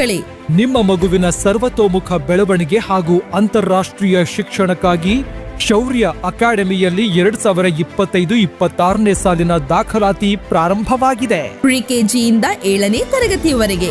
ಪಾಲಕ ನಿಮ್ಮ ಮಗುವಿನ ಸರ್ವತೋಮುಖ ಬೆಳವಣಿಗೆ ಹಾಗೂ ಅಂತಾರಾಷ್ಟ್ರೀಯ ಶಿಕ್ಷಣಕ್ಕಾಗಿ ಶೌರ್ಯ ಅಕಾಡೆಮಿಯಲ್ಲಿ ಎರಡ್ ಸಾವಿರ ಇಪ್ಪತ್ತೈದು ಇಪ್ಪತ್ತಾರನೇ ಸಾಲಿನ ದಾಖಲಾತಿ ಪ್ರಾರಂಭವಾಗಿದೆ. ಪ್ರಿಕೆಜಿಯಿಂದ ಏಳನೇ ತರಗತಿಯವರೆಗೆ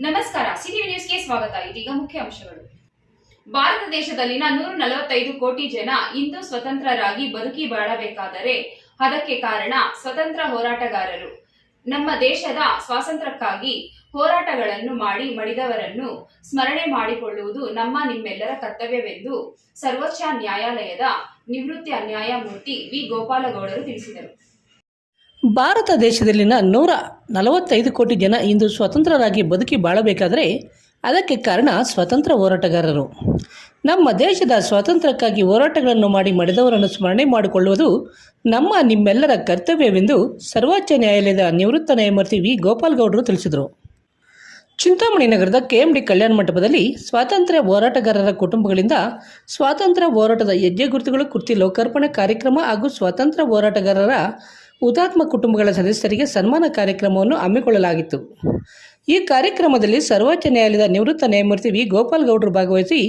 ನಮಸ್ಕಾರ. ಸಿಟಿವಿ ನ್ಯೂಸ್ಗೆ ಸ್ವಾಗತ. ಇದೀಗ ಮುಖ್ಯ ಅಂಶಗಳು. ಭಾರತ ದೇಶದಲ್ಲಿನ ನೂರ ನಲವತ್ತೈದು ಕೋಟಿ ಜನ ಇಂದು ಸ್ವತಂತ್ರರಾಗಿ ಬದುಕಿ ಬಾಳಬೇಕಾದರೆ ಅದಕ್ಕೆ ಕಾರಣ ಸ್ವತಂತ್ರ ಹೋರಾಟಗಾರರು. ನಮ್ಮ ದೇಶದ ಸ್ವಾತಂತ್ರ್ಯಕ್ಕಾಗಿ ಹೋರಾಟಗಳನ್ನು ಮಾಡಿ ಮಡಿದವರನ್ನು ಸ್ಮರಣೆ ಮಾಡಿಕೊಳ್ಳುವುದು ನಮ್ಮ ನಿಮ್ಮೆಲ್ಲರ ಕರ್ತವ್ಯವೆಂದು ಸರ್ವೋಚ್ಚ ನ್ಯಾಯಾಲಯದ ನಿವೃತ್ತ ನ್ಯಾಯಮೂರ್ತಿ ವಿ. ಗೋಪಾಲಗೌಡರು ತಿಳಿಸಿದರು. ಭಾರತ ದೇಶದಲ್ಲಿನ ನೂರ ನಲವತ್ತೈದು ಕೋಟಿ ಜನ ಇಂದು ಸ್ವತಂತ್ರರಾಗಿ ಬದುಕಿ ಬಾಳಬೇಕಾದರೆ ಅದಕ್ಕೆ ಕಾರಣ ಸ್ವತಂತ್ರ ಹೋರಾಟಗಾರರು. ನಮ್ಮ ದೇಶದ ಸ್ವಾತಂತ್ರ್ಯಕ್ಕಾಗಿ ಹೋರಾಟಗಳನ್ನು ಮಾಡಿ ಮಡಿದವರನ್ನು ಸ್ಮರಣೆ ಮಾಡಿಕೊಳ್ಳುವುದು ನಮ್ಮ ನಿಮ್ಮೆಲ್ಲರ ಕರ್ತವ್ಯವೆಂದು ಸರ್ವೋಚ್ಚ ನ್ಯಾಯಾಲಯದ ನಿವೃತ್ತ ನ್ಯಾಯಮೂರ್ತಿ ವಿ. ಗೋಪಾಲ್ಗೌಡರು ತಿಳಿಸಿದರು. ಚಿಂತಾಮಣಿ ನಗರದ ಕೆಎಂಡಿ ಕಲ್ಯಾಣ ಮಂಟಪದಲ್ಲಿ ಸ್ವಾತಂತ್ರ್ಯ ಹೋರಾಟಗಾರರ ಕುಟುಂಬಗಳಿಂದ ಸ್ವಾತಂತ್ರ್ಯ ಹೋರಾಟದ ಹೆಜ್ಜೆ ಗುರುತುಗಳು ಕೃತಿ ಲೋಕಾರ್ಪಣೆ ಕಾರ್ಯಕ್ರಮ ಹಾಗೂ ಸ್ವಾತಂತ್ರ್ಯ ಹೋರಾಟಗಾರರ ಹುತಾತ್ಮ ಕುಟುಂಬಗಳ ಸದಸ್ಯರಿಗೆ ಸನ್ಮಾನ ಕಾರ್ಯಕ್ರಮವನ್ನು ಹಮ್ಮಿಕೊಳ್ಳಲಾಗಿತ್ತು. ಈ ಕಾರ್ಯಕ್ರಮದಲ್ಲಿ ಸರ್ವೋಚ್ಚ ನ್ಯಾಯಾಲಯದ ನಿವೃತ್ತ ನ್ಯಾಯಮೂರ್ತಿ ವಿ. ಗೋಪಾಲ್ ಗೌಡರು ಭಾಗವಹಿಸಿ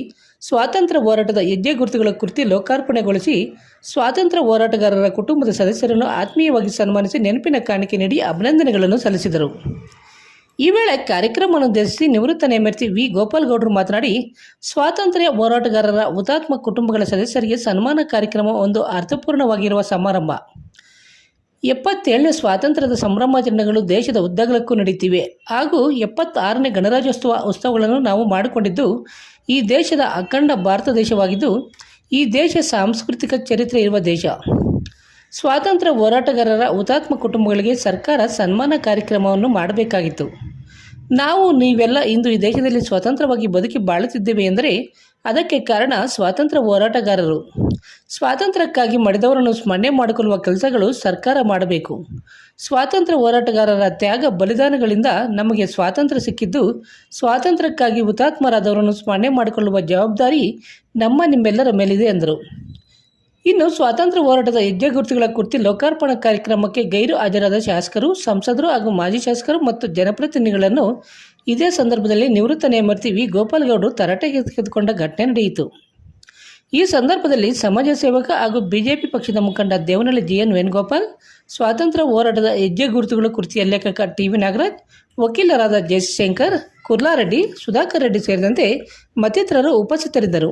ಸ್ವಾತಂತ್ರ್ಯ ಹೋರಾಟದ ಹೆಜ್ಜೆ ಗುರುತುಗಳ ಕೃತಿ ಲೋಕಾರ್ಪಣೆಗೊಳಿಸಿ ಸ್ವಾತಂತ್ರ್ಯ ಹೋರಾಟಗಾರರ ಕುಟುಂಬದ ಸದಸ್ಯರನ್ನು ಆತ್ಮೀಯವಾಗಿ ಸನ್ಮಾನಿಸಿ ನೆನಪಿನ ಕಾಣಿಕೆ ನೀಡಿ ಅಭಿನಂದನೆಗಳನ್ನು ಸಲ್ಲಿಸಿದರು. ಈ ವೇಳೆ ಕಾರ್ಯಕ್ರಮವನ್ನು ಉದ್ದೇಶಿಸಿ ನಿವೃತ್ತ ನ್ಯಾಯಮೂರ್ತಿ ವಿ. ಗೋಪಾಲ್ ಗೌಡರು ಮಾತನಾಡಿ, ಸ್ವಾತಂತ್ರ್ಯ ಹೋರಾಟಗಾರರ ಹುತಾತ್ಮ ಕುಟುಂಬಗಳ ಸದಸ್ಯರಿಗೆ ಸನ್ಮಾನ ಕಾರ್ಯಕ್ರಮ ಒಂದು ಅರ್ಥಪೂರ್ಣವಾಗಿರುವ ಸಮಾರಂಭ. ಎಪ್ಪತ್ತೇಳನೇ ಸ್ವಾತಂತ್ರ್ಯದ ಸಂಭ್ರಮಾಚರಣೆಗಳು ದೇಶದ ಉದ್ದಗಲಕ್ಕೂ ನಡೆಯುತ್ತಿವೆ ಹಾಗೂ ಎಪ್ಪತ್ತಾರನೇ ಗಣರಾಜ್ಯೋತ್ಸವ ಉತ್ಸವಗಳನ್ನು ನಾವು ಮಾಡಿಕೊಂಡಿದ್ದು, ಈ ದೇಶದ ಅಖಂಡ ಭಾರತ ದೇಶವಾಗಿದ್ದು, ಈ ದೇಶ ಸಾಂಸ್ಕೃತಿಕ ಚರಿತ್ರೆ ಇರುವ ದೇಶ. ಸ್ವಾತಂತ್ರ್ಯ ಹೋರಾಟಗಾರರ ಹುತಾತ್ಮ ಕುಟುಂಬಗಳಿಗೆ ಸರ್ಕಾರ ಸನ್ಮಾನ ಕಾರ್ಯಕ್ರಮವನ್ನು ಮಾಡಬೇಕಾಗಿತ್ತು. ನಾವು ನೀವೆಲ್ಲ ಇಂದು ಈ ದೇಶದಲ್ಲಿ ಸ್ವತಂತ್ರವಾಗಿ ಬದುಕಿ ಬಾಳುತ್ತಿದ್ದೇವೆ ಎಂದರೆ ಅದಕ್ಕೆ ಕಾರಣ ಸ್ವಾತಂತ್ರ್ಯ ಹೋರಾಟಗಾರರು. ಸ್ವಾತಂತ್ರ್ಯಕ್ಕಾಗಿ ಮಡಿದವರನ್ನು ಸ್ಮರಣೆ ಮಾಡಿಕೊಳ್ಳುವ ಕೆಲಸಗಳು ಸರ್ಕಾರ ಮಾಡಬೇಕು. ಸ್ವಾತಂತ್ರ್ಯ ಹೋರಾಟಗಾರರ ತ್ಯಾಗ ಬಲಿದಾನಗಳಿಂದ ನಮಗೆ ಸ್ವಾತಂತ್ರ್ಯ ಸಿಕ್ಕಿದ್ದು, ಸ್ವಾತಂತ್ರ್ಯಕ್ಕಾಗಿ ಹುತಾತ್ಮರಾದವರನ್ನು ಸ್ಮರಣೆ ಮಾಡಿಕೊಳ್ಳುವ ಜವಾಬ್ದಾರಿ ನಮ್ಮ ನಿಮ್ಮೆಲ್ಲರ ಮೇಲಿದೆ ಎಂದರು. ಇನ್ನು ಸ್ವಾತಂತ್ರ್ಯ ಹೋರಾಟದ ಹೆಜ್ಜೆ ಗುರುತುಗಳ ಕುರಿತು ಲೋಕಾರ್ಪಣಾ ಕಾರ್ಯಕ್ರಮಕ್ಕೆ ಗೈರು ಹಾಜರಾದ ಶಾಸಕರು, ಸಂಸದರು ಹಾಗೂ ಮಾಜಿ ಶಾಸಕರು ಮತ್ತು ಜನಪ್ರತಿನಿಧಿಗಳನ್ನು ಇದೇ ಸಂದರ್ಭದಲ್ಲಿ ನಿವೃತ್ತ ನ್ಯಾಯಮೂರ್ತಿ ವಿ. ಗೋಪಾಲ್ಗೌಡರು ತರಾಟೆಗೆ ತೆಗೆದುಕೊಂಡ ಘಟನೆ ನಡೆಯಿತು. ಈ ಸಂದರ್ಭದಲ್ಲಿ ಸಮಾಜ ಸೇವಕ ಹಾಗೂ ಬಿಜೆಪಿ ಪಕ್ಷದ ಮುಖಂಡ ದೇವನಹಳ್ಳಿ ಜಿ ಎನ್ ವೇಣುಗೋಪಾಲ್, ಸ್ವಾತಂತ್ರ್ಯ ಹೋರಾಟದ ಹೆಜ್ಜೆ ಗುರುತುಗಳ ಕುರಿತಿಯ ಲೇಖಕ ಟಿ. ವಿ. ನಾಗರಾಜ್, ವಕೀಲರಾದ ಜಯಶಂಕರ್, ಕುರ್ಲಾರೆಡ್ಡಿ, ಸುಧಾಕರ್ ರೆಡ್ಡಿ ಸೇರಿದಂತೆ ಮತ್ತಿತರರು ಉಪಸ್ಥಿತರಿದ್ದರು.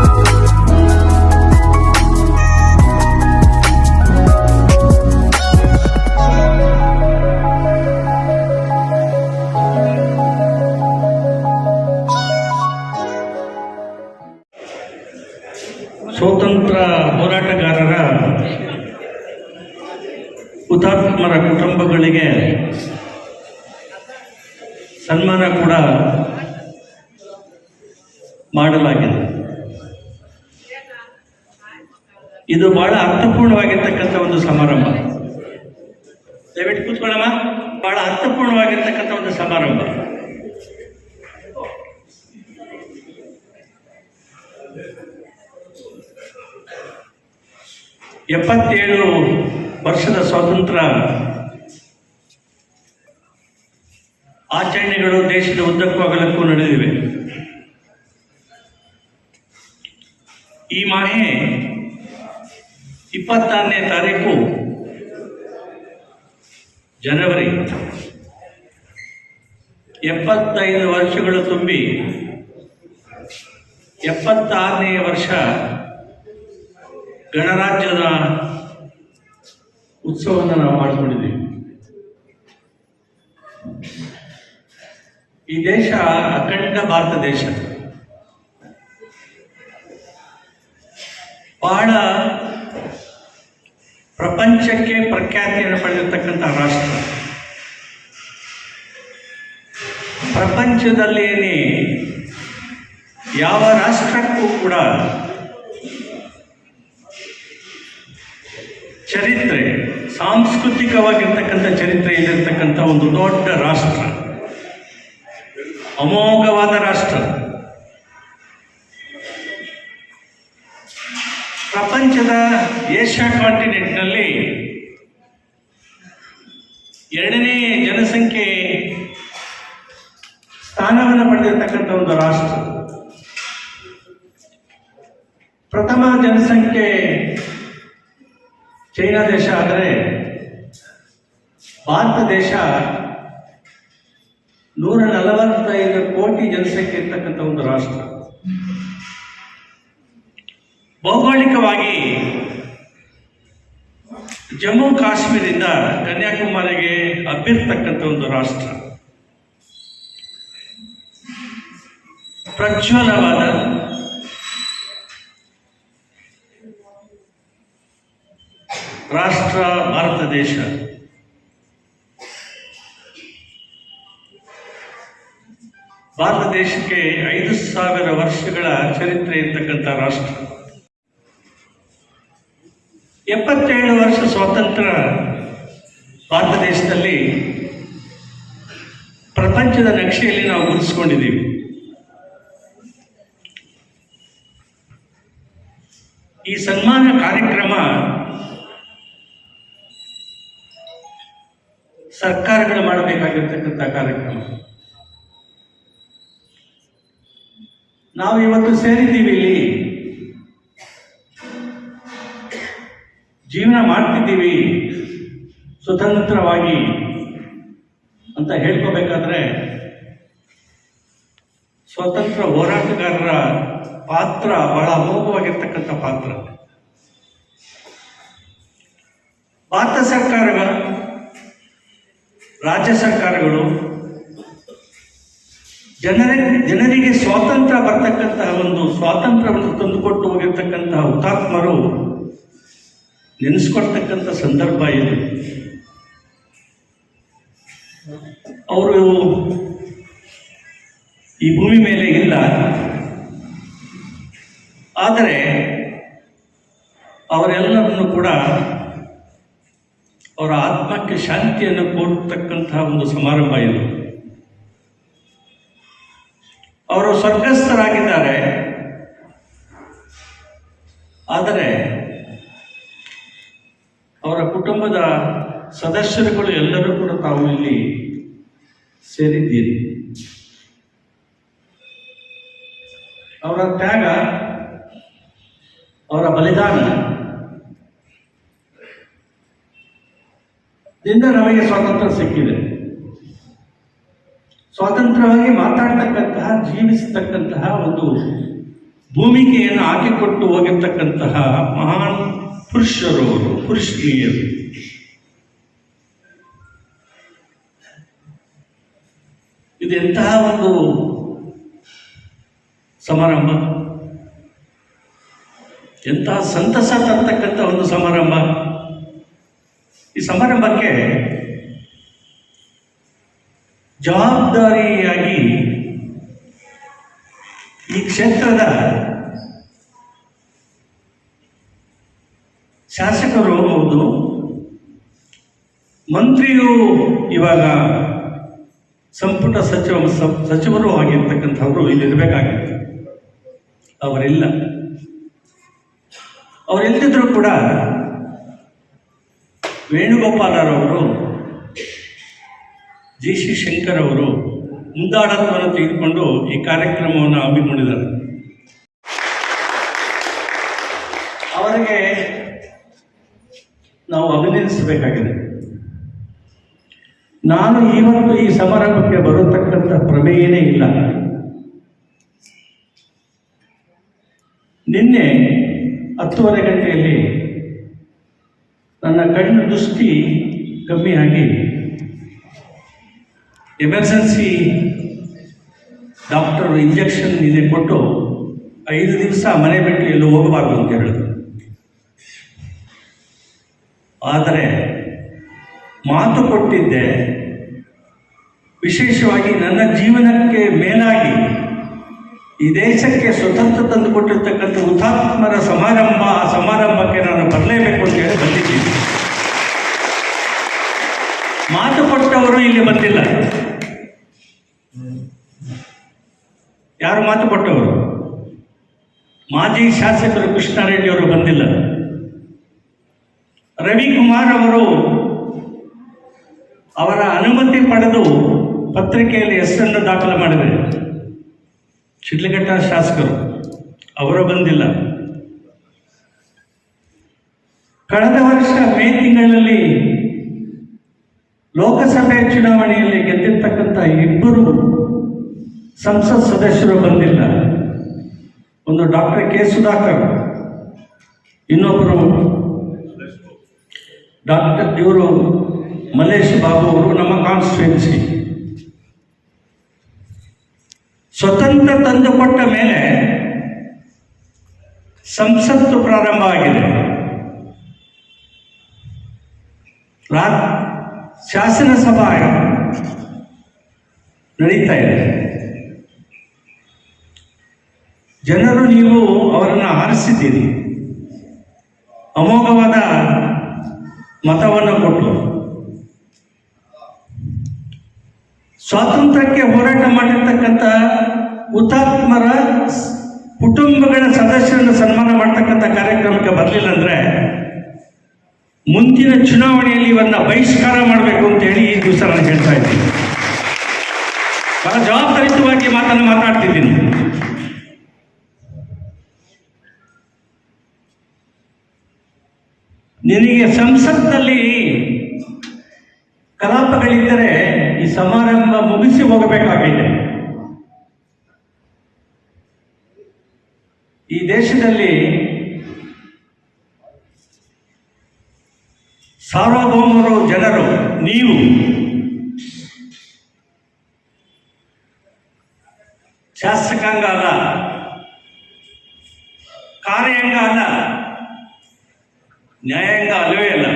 ಹುತಾತ್ಮರ ಕುಟುಂಬಗಳಿಗೆ ಸನ್ಮಾನ ಕೂಡ ಮಾಡಲಾಗಿದೆ. ಇದು ಬಹಳ ಅರ್ಥಪೂರ್ಣವಾಗಿರ್ತಕ್ಕಂಥ ಒಂದು ಸಮಾರಂಭ. ದಯವಿಟ್ಟು ಕೂತ್ಕೊಳ್ಳಮ್ಮ. ಬಹಳ ಅರ್ಥಪೂರ್ಣವಾಗಿರ್ತಕ್ಕಂಥ ಒಂದು ಸಮಾರಂಭ. ಎಪ್ಪತ್ತೇಳು ವರ್ಷದ ಸ್ವಾತಂತ್ರ್ಯ. ಆಚರಣೆಗಳು ದೇಶದ ಉದ್ದಕ್ಕೂ ಅಗಲಕ್ಕೂ ನಡೆದಿವೆ. ಈ ಮಾಹೆ ಇಪ್ಪತ್ತಾರನೇ ತಾರೀಕು ಜನವರಿ. ಎಪ್ಪತ್ತೈದು ವರ್ಷಗಳು ತುಂಬಿ ಎಪ್ಪತ್ತಾರನೇ ವರ್ಷ ಗಣರಾಜ್ಯದ ಉತ್ಸವವನ್ನು ನಾವು ಮಾಡಿಕೊಂಡಿದ್ದೀವಿ. ಈ ದೇಶ ಅಖಂಡ ಭಾರತ ದೇಶ. ಬಹಳ ಪ್ರಪಂಚಕ್ಕೆ ಪ್ರಖ್ಯಾತಿಯನ್ನು ಪಡೆದಿರ್ತಕ್ಕಂಥ ರಾಷ್ಟ್ರ. ಪ್ರಪಂಚದಲ್ಲೇನೆ ಯಾವ ರಾಷ್ಟ್ರಕ್ಕೂ ಕೂಡ ಚರಿತ್ರೆ ಸಾಂಸ್ಕೃತಿಕವಾಗಿರ್ತಕ್ಕಂಥ ಚರಿತ್ರೆ ಇಲ್ಲಿರ್ತಕ್ಕಂಥ ಒಂದು ದೊಡ್ಡ ರಾಷ್ಟ್ರ. ಅಮೋಘವಾದ ರಾಷ್ಟ್ರ. ಪ್ರಪಂಚದ ಏಷ್ಯಾ ಕಾಂಟಿನೆಂಟ್ನಲ್ಲಿ ಎರಡನೇ ಜನಸಂಖ್ಯೆ ಸ್ಥಾನವನ್ನು ಪಡೆದಿರ್ತಕ್ಕಂಥ ಒಂದು ರಾಷ್ಟ್ರ. ಪ್ರಥಮ ಜನಸಂಖ್ಯೆ ಚೈನಾ ದೇಶ ಆದರೆ ಭಾರತ ದೇಶ ನೂರ ನಲವತ್ತೈದು ಕೋಟಿ ಜನಸಂಖ್ಯೆ ಇರ್ತಕ್ಕಂಥ ಒಂದು ರಾಷ್ಟ್ರ. ಭೌಗೋಳಿಕವಾಗಿ ಜಮ್ಮು ಕಾಶ್ಮೀರದಿಂದ ಕನ್ಯಾಕುಮಾರಿಗೆ ಹಬ್ಬಿರ್ತಕ್ಕಂಥ ಒಂದು ರಾಷ್ಟ್ರ. ಪ್ರಜ್ವಲವಾದ ರಾಷ್ಟ್ರ ಭಾರತ ದೇಶ. ಭಾರತ ದೇಶಕ್ಕೆ ಐದು ಸಾವಿರ ವರ್ಷಗಳ ಚರಿತ್ರೆ ಇರ್ತಕ್ಕಂಥ ರಾಷ್ಟ್ರ. ಎಪ್ಪತ್ತೇಳು ವರ್ಷ ಸ್ವಾತಂತ್ರ್ಯ ಭಾರತ ದೇಶದಲ್ಲಿ ಪ್ರಪಂಚದ ನಕ್ಷೆಯಲ್ಲಿ ನಾವು ಗುರುತಿಸ್ಕೊಂಡಿದ್ದೀವಿ ಈ ಸನ್ಮಾನ ಕಾರ್ಯಕ್ರಮ ಸರ್ಕಾರಗಳು ಮಾಡಬೇಕಾಗಿರ್ತಕ್ಕಂಥ ಕಾರ್ಯಕ್ರಮ. ನಾವು ಇವತ್ತು ಸೇರಿದ್ದೀವಿ ಇಲ್ಲಿ. ಜೀವನ ಮಾಡ್ತಿದ್ದೀವಿ. ಸ್ವತಂತ್ರವಾಗಿ ಅಂತ ಹೇಳ್ಕೋಬೇಕಾದ್ರೆ, ಸ್ವತಂತ್ರ ಹೋರಾಟಗಾರರ ಪಾತ್ರ ಬಹಳ ಅಮೋಘವಾಗಿರ್ತಕ್ಕಂಥ ಪಾತ್ರ. ಭಾರತ ಸರ್ಕಾರಗಳು, ರಾಜ್ಯ ಸರ್ಕಾರಗಳು ಜನರ, ಜನರಿಗೆ ಸ್ವಾತಂತ್ರ್ಯ ಬರ್ತಕ್ಕಂತಹ ಒಂದು ಸ್ವಾತಂತ್ರ್ಯವನ್ನು ತಂದುಕೊಟ್ಟು ಹೋಗಿರ್ತಕ್ಕಂತಹ ಹುತಾತ್ಮರು ನೆನೆಸ್ಕೊಳ್ತಕ್ಕಂಥ ಸಂದರ್ಭ ಇದು. ಅವರು ಈ ಭೂಮಿ ಮೇಲೆ ಇಲ್ಲ. ಆದರೆ ಅವರೆಲ್ಲರನ್ನು ಕೂಡ ಅವರ ಆತ್ಮಕ್ಕೆ ಶಾಂತಿಯನ್ನು ಕೋರ್ತಕ್ಕಂತಹ ಒಂದು ಸಮಾರಂಭ ಇದು. ಅವರು ಸ್ವರ್ಗಸ್ಥರಾಗಿದ್ದಾರೆ. ಆದರೆ ಅವರ ಕುಟುಂಬದ ಸದಸ್ಯರುಗಳು ಎಲ್ಲರೂ ಕೂಡ ತಾವು ಇಲ್ಲಿ ಸೇರಿದ್ದೀರಿ. ಅವರ ತ್ಯಾಗ, ಅವರ ಬಲಿದಾನ ದಿಂದ ನಮಗೆ ಸ್ವಾತಂತ್ರ್ಯ ಸಿಕ್ಕಿದೆ. ಸ್ವಾತಂತ್ರ್ಯವಾಗಿ ಮಾತಾಡ್ತಕ್ಕಂತಹ, ಜೀವಿಸತಕ್ಕಂತಹ ಒಂದು ಭೂಮಿಕೆಯನ್ನು ಹಾಕಿಕೊಟ್ಟು ಹೋಗಿರ್ತಕ್ಕಂತಹ ಮಹಾನ್ ಪುರುಷರು ಅವರು ಪುರುಷನೀಯರು ಇದು ಎಂತಹ ಒಂದು ಸಮಾರಂಭ? ಎಂತಹ ಸಂತಸ ತರ್ತಕ್ಕಂಥ ಒಂದು ಸಮಾರಂಭ? ಈ ಸಮಾರಂಭಕ್ಕೆ ಜವಾಬ್ದಾರಿಯಾಗಿ ಈ ಕ್ಷೇತ್ರದ ಶಾಸಕರು ಹೌದು, ಮಂತ್ರಿಯು ಇವಾಗ ಸಂಪುಟ ಸಚಿವ ಸಚಿವರು ಆಗಿರ್ತಕ್ಕಂಥವರು ಇಲ್ಲಿರಬೇಕಾಗಿತ್ತು. ಅವರಿಲ್ಲ. ಅವರಿಲ್ಲದಿದ್ರೂ ಕೂಡ ವೇಣುಗೋಪಾಲರವರು ಜಿ ಸಿ ಶಂಕರ್ ಅವರು ಮುಂದಾಳತ್ವವನ್ನು ತೆಗೆದುಕೊಂಡು ಈ ಕಾರ್ಯಕ್ರಮವನ್ನು ಹಮ್ಮಿಕೊಂಡಿದ್ದಾರೆ ಅವರಿಗೆ ನಾವು ಅಭಿನಂದಿಸಬೇಕಾಗಿದೆ. ನಾನು ಇವತ್ತು ಈ ಸಮಾರಂಭಕ್ಕೆ ಬರತಕ್ಕಂಥ ಪ್ರಮೇಯನೇ ಇಲ್ಲ. ನಿನ್ನೆ ಹತ್ತುವರೆ ಗಂಟೆಯಲ್ಲಿ ನನ್ನ ಕಣ್ಣು ದೃಷ್ಟಿ ಕಮ್ಮಿಯಾಗಿ ಎಮರ್ಜೆನ್ಸಿ ಡಾಕ್ಟರ್ ಇಂಜೆಕ್ಷನ್ ಇದೆ ಕೊಟ್ಟು ಐದು ದಿವಸ ಮನೆ ಬಿಟ್ಟು ಎಲ್ಲೂ ಹೋಗಬಾರ್ದು ಅಂತ ಹೇಳಿದ್ರು. ಆದರೆ ಮಾತು ಕೊಟ್ಟಿದ್ದೆ, ವಿಶೇಷವಾಗಿ ನನ್ನ ಜೀವನಕ್ಕೆ ಮೇಲಾಗಿ ಈ ದೇಶಕ್ಕೆ ಸ್ವತಂತ್ರ ತಂದು ಕೊಟ್ಟಿರ್ತಕ್ಕಂಥ ಹುತಾತ್ಮರ ಸಮಾರಂಭ, ಆ ಸಮಾರಂಭಕ್ಕೆ ನಾನು ಬರಲೇಬೇಕು ಅಂತ ಹೇಳಿ ಬಂದಿದ್ದೀನಿ. ಮಾತು ಕೊಟ್ಟವರು ಇಲ್ಲಿ ಬಂದಿಲ್ಲ. ಯಾರು ಮಾತು ಕೊಟ್ಟವರು? ಮಾಜಿ ಶಾಸಕರು ಕೃಷ್ಣಾರೆಡ್ಡಿ ಅವರು ಬಂದಿಲ್ಲ. ರವಿಕುಮಾರ್ ಅವರು ಅವರ ಅನುಮತಿ ಪಡೆದು ಪತ್ರಿಕೆಯಲ್ಲಿ ಹೆಸರನ್ನು ದಾಖಲು ಮಾಡಿದೆ. ಶಿಡ್ಲಘಟ್ಟ ಶಾಸಕರು, ಅವರು ಬಂದಿಲ್ಲ. ಕಳೆದ ವರ್ಷ ಮೇ ತಿಂಗಳಲ್ಲಿ ಲೋಕಸಭೆ ಚುನಾವಣೆಯಲ್ಲಿ ಗೆದ್ದಿರ್ತಕ್ಕಂಥ ಇಬ್ಬರು ಸಂಸತ್ ಸದಸ್ಯರು ಬಂದಿಲ್ಲ. ಒಂದು ಡಾಕ್ಟರ್ ಕೆ ಸುಧಾಕರ್ ಇನ್ನೊಬ್ಬರು ಡಾಕ್ಟರ್ ಇವರು ಮಲೇಶ್ ಬಾಬು ಅವರು ನಮ್ಮ ಕಾನ್ಸ್ಟಿಟ್ಯೂನ್ಸಿ ಸ್ವತಂತ್ರ ತಂದುಕೊಟ್ಟ ಮೇಲೆ ಸಂಸತ್ತು ಪ್ರಾರಂಭ ಆಗಿದೆ. ಶಾಸನಸಭಾ ನಡೀತಾ ಇದೆ. ಜನರು ನೀವು ಅವರನ್ನು ಆರಿಸಿದ್ದೀರಿ. ಅಮೋಘವಾದ ಮತವನ್ನು ಕೊಟ್ಟು ಸ್ವಾತಂತ್ರ್ಯಕ್ಕೆ ಹೋರಾಟ ಮಾಡಿರ್ತಕ್ಕಂಥ ಹುತಾತ್ಮರ ಕುಟುಂಬಗಳ ಸದಸ್ಯರನ್ನು ಸನ್ಮಾನ ಮಾಡ್ತಕ್ಕಂಥ ಕಾರ್ಯಕ್ರಮಕ್ಕೆ ಬರಲಿಲ್ಲ ಅಂದ್ರೆ ಮುಂದಿನ ಚುನಾವಣೆಯಲ್ಲಿ ಇವನ್ನ ಬಹಿಷ್ಕಾರ ಮಾಡಬೇಕು ಅಂತ ಹೇಳಿ ಈ ದಿವಸ ನಾನು ಹೇಳ್ತಾ ಇದ್ದೀನಿ. ಬಹಳ ಜವಾಬ್ದಾರಿತವಾಗಿ ಮಾತನ್ನು ಮಾತಾಡ್ತಿದ್ದೀನಿ. ನಿನಗೆ ಸಂಸತ್ನಲ್ಲಿ ಕಲಾಪಗಳಿದ್ದರೆ ಈ ಸಮಾರಂಭ ಮುಗಿಸಿ ಹೋಗಬೇಕಾಗಿದೆ ಈ ದೇಶದಲ್ಲಿ ಸಾರ್ವಭೌಮರು ಜನರು, ನೀವು ಶಾಸಕಾಂಗ ಅಲ್ಲ, ಕಾರ್ಯಾಂಗ ಅಲ್ಲ ನ್ಯಾಯಾಂಗ ಅಲ್ಲವೇ ಅಲ್ಲ?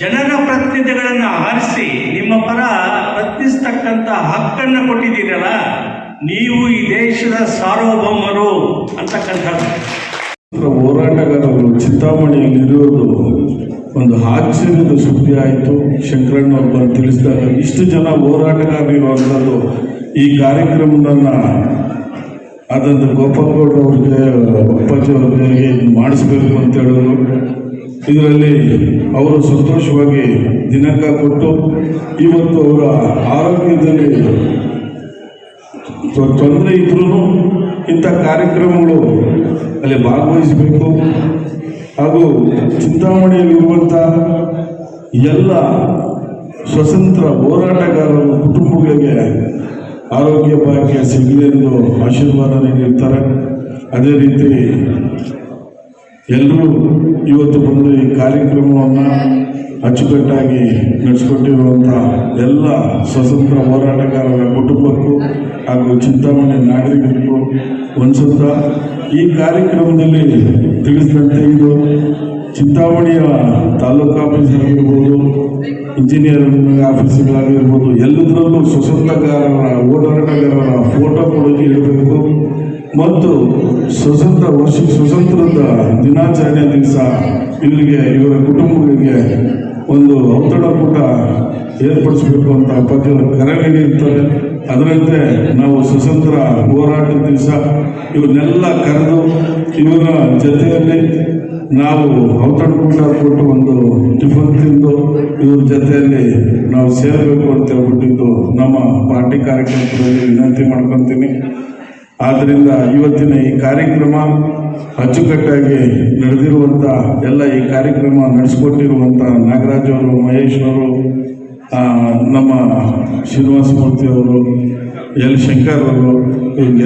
ಜನರ ಪ್ರತಿನಿಧಿಗಳನ್ನು ಆರಿಸಿ ನಿಮ್ಮ ಪರ ಪ್ರಶ್ನಿಸ್ತಕ್ಕಂಥ ಹಕ್ಕನ್ನು ಕೊಟ್ಟಿದ್ದೀರಲ್ಲ, ನೀವು ಈ ದೇಶದ ಸಾರ್ವಭೌಮರು ಅಂತಕ್ಕಂಥದ್ದು. ಹೋರಾಟಗಾರರು ಚಿಂತಾಮಣಿಯಲ್ಲಿರುವುದು ಒಂದು ಆಶ್ಚರ್ಯದ ಸುದ್ದಿ ಆಯಿತು. ಶಂಕರಣ್ಣ ಅವರು ಬಂದು ತಿಳಿಸಿದಾಗ ಇಷ್ಟು ಜನ ಹೋರಾಟಗಾರರು ಈ ಕಾರ್ಯಕ್ರಮವನ್ನು ಅದನ್ನು ಗೋಪಾಲಗೌಡ ಅವ್ರಿಗೆ, ಅಪ್ಪಾಜಿ ಅವ್ರಿಗೆ ಮಾಡಿಸ್ಬೇಕು ಅಂತ ಹೇಳಿದ್ರು. ಇದರಲ್ಲಿ ಅವರು ಸಂತೋಷವಾಗಿ ದಿನಾಂಕ ಕೊಟ್ಟು ಇವತ್ತು ಅವರ ಆರೋಗ್ಯದಲ್ಲಿ ತೊಂದರೆ ಇದ್ರೂ ಇಂಥ ಕಾರ್ಯಕ್ರಮಗಳು ಅಲ್ಲಿ ಭಾಗವಹಿಸಬೇಕು. ಹಾಗೂ ಚಿಂತಾಮಣಿಯಲ್ಲಿರುವಂಥ ಎಲ್ಲ ಸ್ವತಂತ್ರ ಹೋರಾಟಗಾರರು ಕುಟುಂಬಗಳಿಗೆ ಆರೋಗ್ಯ ಭಾಗ್ಯ ಸಿಗಲಿ ಎಂದು ಆಶೀರ್ವಾದ ನೀಡಿರ್ತಾರೆ. ಅದೇ ರೀತಿ ಎಲ್ಲರೂ ಇವತ್ತು ಬಂದು ಈ ಕಾರ್ಯಕ್ರಮವನ್ನು ಅಚ್ಚುಕಟ್ಟಾಗಿ ನಡೆಸಿಕೊಟ್ಟಿರುವಂಥ ಎಲ್ಲ ಸ್ವತಂತ್ರ ಹೋರಾಟಗಾರರ ಕುಟುಂಬಕ್ಕೂ ಹಾಗೂ ಚಿಂತಾಮಣಿ ನಾಗರಿಕರಿಗೂ ಒಂದ್ಸತ್ತ ಈ ಕಾರ್ಯಕ್ರಮದಲ್ಲಿ ತಿಳಿಸಿದಂತೆ ಇದು ಚಿಂತಾಮಣಿಯ ತಾಲೂಕು ಆಫೀಸ್ ಆಗಿರ್ಬೋದು ಇಂಜಿನಿಯರಿಂಗ್ ಆಫೀಸ್ಗಳಾಗಿರ್ಬೋದು ಎಲ್ಲದರಲ್ಲೂ ಸ್ವತಂತ್ರಗಾರರ ಫೋಟೋ ಫೋಟೋಗಳನ್ನು ಇಡಬೇಕು ಮತ್ತು ಸ್ವತಂತ್ರ ವರ್ಷ ಸ್ವತಂತ್ರದ ದಿನಾಚರಣೆ ದಿವಸ ಇವರಿಗೆ ಇವರ ಕುಟುಂಬಗಳಿಗೆ ಒಂದು ಔತಣಕೂಟ ಏರ್ಪಡಿಸಬೇಕು ಅಂತ ಬಗ್ಗೆ ಕರೆ ನೀಡಿರ್ತಾರೆ ಅದರಂತೆ ನಾವು ಸ್ವತಂತ್ರ ಹೋರಾಟದ ದಿವಸ ಇವನ್ನೆಲ್ಲ ಕರೆದು ಇವರ ಜೊತೆಯಲ್ಲಿ ನಾವು ಔತಣಕೂಟ ಕೊಟ್ಟು ಒಂದು ಟಿಫನ್ ತಿಂದು ಇವ್ರ ಜೊತೆಯಲ್ಲಿ ನಾವು ಸೇರಬೇಕು ಅಂತ ಹೇಳ್ಬಿಟ್ಟಿದ್ದು ನಮ್ಮ ಪಾರ್ಟಿ ಕಾರ್ಯಕರ್ತರಲ್ಲಿ ವಿನಂತಿ ಮಾಡ್ಕೊತೀನಿ. ಆದ್ದರಿಂದ ಇವತ್ತಿನ ಈ ಕಾರ್ಯಕ್ರಮ ಅಚ್ಚುಕಟ್ಟಾಗಿ ನಡೆದಿರುವಂಥ ಎಲ್ಲ ಈ ಕಾರ್ಯಕ್ರಮ ನಡೆಸ್ಕೊಟ್ಟಿರುವಂಥ ನಾಗರಾಜ್ ಅವರು ಮಹೇಶ್ ಅವರು ನಮ್ಮ ಶ್ರೀನಿವಾಸ ಮೂರ್ತಿ ಅವರು, ಎಲ್ ಶಂಕರ್ ಅವರು,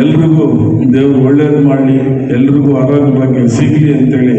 ಎಲ್ರಿಗೂ ದೇವರು ಒಳ್ಳೆಯದು ಮಾಡಲಿ, ಎಲ್ರಿಗೂ ಆರೋಗ್ಯ ಭಾಗ್ಯ ಸಿಗಲಿ ಅಂತೇಳಿ